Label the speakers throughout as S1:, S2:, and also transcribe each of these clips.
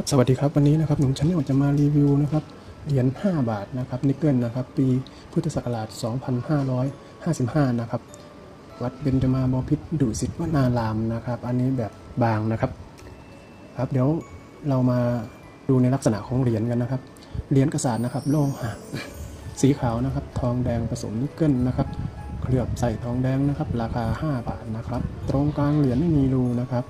S1: ครับสวัสดีครับวันนี้นะครับหนุ่มชั้นนี่จะมารีวิวนะครับเหรียญ5บาทนะครับนิกเกิลนะครับปีพุทธศักราช 2555 นะครับ วัดเบญจมาบพิตรดุสิตวนารามนะครับ อันนี้แบบบางนะครับครับเดี๋ยวเรามาดูในลักษณะของเหรียญกันนะครับเหรียญกระสานนะครับโลหะสีขาวนะครับ ทองแดงผสมนิกเกิลนะครับเคลือบใส่ทองแดงนะครับ ราคา 5 บาทนะครับ ตรงกลางเหรียญไม่มีรูนะครับ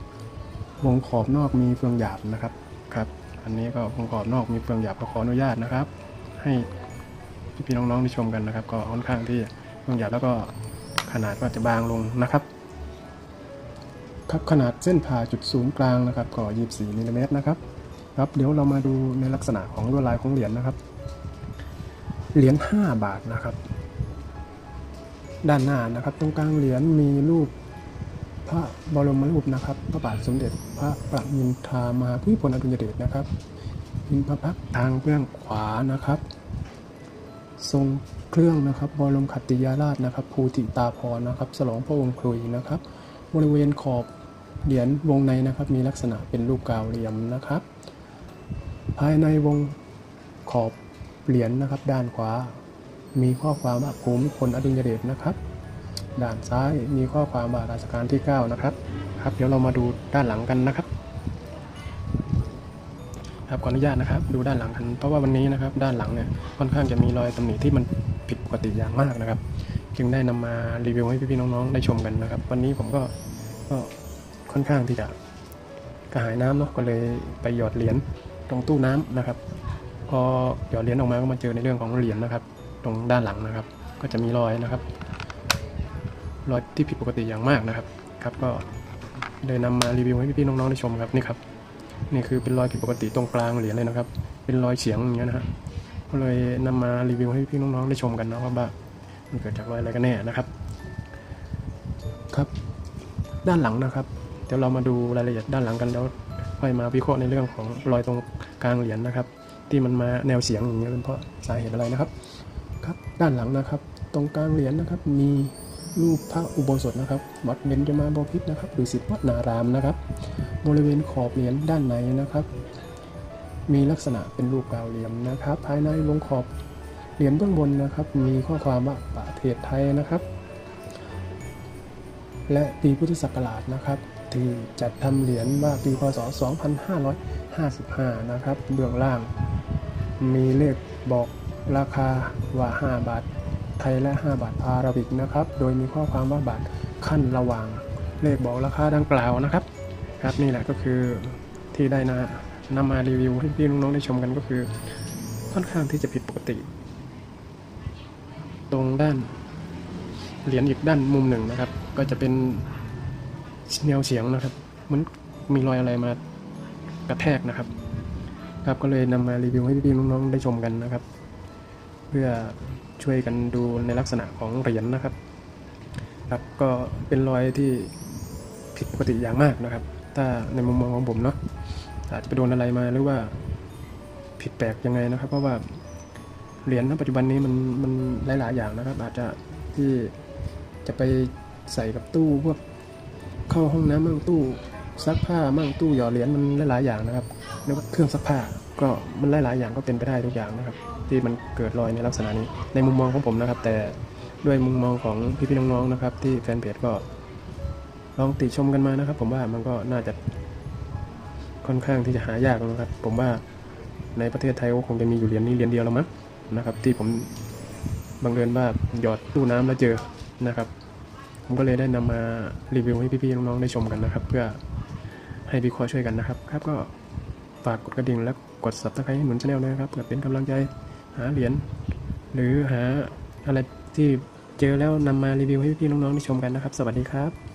S1: วงขอบนอกมีเฟืองหยาบนะครับ ครับ อันนี้ก็วงขอบนอกมีเฟืองหยาบก็ขออนุญาตนะครับ ให้พี่ๆน้องๆได้ชมกันนะครับ ก็ค่อนข้างที่เฟืองหยาบแล้วก็ขนาดก็จะบางลงนะครับ ครับขนาดเส้นผ่าจุดศูนย์กลางนะครับก็24มิลลิเมตรนะครับครับเดี๋ยวเรามาดูในลักษณะของลวดลายของเหรียญนะครับ เหรียญ5บาทนะครับ ด้านหน้านะครับ ตรงกลางเหรียญมีรูป พระบรมรูปนะครับ พระบาทสมเด็จพระประมินทรามาภูมิพลอดุลยเดชนะครับพิมพ์พระพักทางเบื้องขวานะครับ ทรงเครื่องนะครับบรมขัตติยาราชนะครับภูติตาพรนะครับฉลองพระองค์ครุยนะครับ บริเวณขอบเหรียญวงในนะครับมีลักษณะเป็นรูปกาวเหลี่ยมนะครับ ภายในวงขอบเหรียญนะครับ ด้านขวา มีข้อความว่าภูมิพลอดุลยเดชนะครับ ด้านซ้ายมีข้อความว่าราชการที่ 9 นะครับ ครับ เดี๋ยวเรามาดูด้านหลังกันนะครับ ครับขออนุญาตนะครับ ดูด้านหลังกัน เพราะว่าวันนี้นะครับ ด้านหลังเนี่ยค่อนข้างจะมีรอยตำหนิที่มันผิดปกติอย่างมากนะครับ จึงได้นำมารีวิวให้พี่ๆน้องๆได้ชมกันนะครับ วันนี้ผมก็ก็ค่อนข้างที่จะกระหายน้ำเนาะก็เลยไปหยอดเหรียญตรงตู้น้ำนะครับ พอหยอดเหรียญออกมาก็มาเจอในเรื่องของเหรียญนะครับ ตรงด้านหลังนะครับ ก็จะมีรอยนะครับ รอยที่ผิดปกติอย่างมากนะครับ ครับก็เลยนำมารีวิวให้พี่ๆน้องๆได้ชมครับนี่ครับนี่คือเป็นรอยผิดปกติตรงกลางเหรียญเลยนะครับ เป็นรอยเฉียงอย่างเงี้ยนะฮะก็เลยนำมารีวิวให้พี่ๆน้องๆได้ชมกันนะว่าบ้ามันเกิดจากรอยอะไรกันแน่นะครับ ครับ ด้านหลังนะครับ เดี๋ยวเรามาดูรายละเอียดด้านหลังกันแล้วค่อยมาวิเคราะห์ในเรื่องของรอยตรงกลางเหรียญนะครับ ที่มันมาแนวเฉียงอย่างเงี้ยเป็นเพราะสาเหตุอะไรนะครับ ครับด้านหลังนะครับ ตรงกลางเหรียญนะครับ มี รูปพระอุโบสถนะครับ วัดเบญจมาบพิตรนะครับดุสิตวนารามนะครับ บริเวณขอบเหรียญด้านในนะครับ มีลักษณะเป็นรูปกาวเหลี่ยมนะครับ ภายในวงขอบเหรียญเบื้องบนนะครับ มีข้อความว่าประเทศไทยนะครับ และปีพุทธศักราชนะครับ ที่จัดทำเหรียญว่าปีพศ 2555 นะครับ เบื้องล่าง มีเลขบอกราคาว่า 5 บาท ไทยและ 5 บาทอาราบิกนะครับ โดยมีข้อความว่าบาทขั้นระหว่างเลขบอกราคาดังกล่าวนะครับ ครับนี่แหละก็คือที่ได้นะนำมารีวิวให้พี่น้องๆได้ชมกันก็คือ ค่อนข้างที่จะผิดปกติ ตรงด้านเหรียญอีกด้านมุมหนึ่งนะครับ ก็จะเป็นแนวเฉียงนะครับเหมันมีรอยอะไรมากระแทกนะครับ ครับก็เลยนำมารีวิวให้พี่ๆน้องๆได้ชมกันนะครับ เพื่อ ช่วยกันดูในลักษณะของเหรียญนะครับครับก็เป็นรอยที่ผิดปกติอย่างมากนะครับ ถ้าในมุมมองของผมเนาะอาจจะไปโดนอะไรมาหรือว่าผิดแปลกยังไงนะครับ เพราะว่าเหรียญณปัจจุบันนี้มันมันหลาย ๆ อย่างนะครับ อาจจะที่จะไปใส่กับตู้พวกเข้าห้องน้ำมั่งตู้ ซักผ้ามั่งตู้หยอดเหรียญมันหลายๆอย่างนะครับแล้วก็เครื่องซักผ้าก็มันหลายๆอย่างก็เป็นไปได้ทุกอย่างนะครับ ที่มันเกิดรอยในลักษณะนี้ ในมุมมองของผมนะครับ แต่ด้วยมุมมองของพี่ๆน้องๆนะครับ ที่แฟนเพจก็ ลองติชมกันมานะครับ ผมว่ามันก็น่าจะค่อนข้างที่จะหายากนะครับ ผมว่าในประเทศไทยก็คงจะมีอยู่เหรียญนี้เหรียญเดียวแล้วมั้งนะครับ ที่ผมบังเอิญว่าหยอดตู้น้ำแล้วเจอนะครับ ผมก็เลยได้นำมารีวิวให้พี่ๆน้องๆได้ชมกันนะครับ เพื่อ ให้วิเคราะห์ช่วยกันนะครับ ครับก็ฝากกดกระดิ่งและกด subscribe ให้หนุนชาแนลนะครับเพื่อเป็นกำลังใจหาเหรียญหรือหาอะไรที่เจอแล้วนำมารีวิวให้พี่ๆน้องๆได้ชมกันนะครับ สวัสดีครับ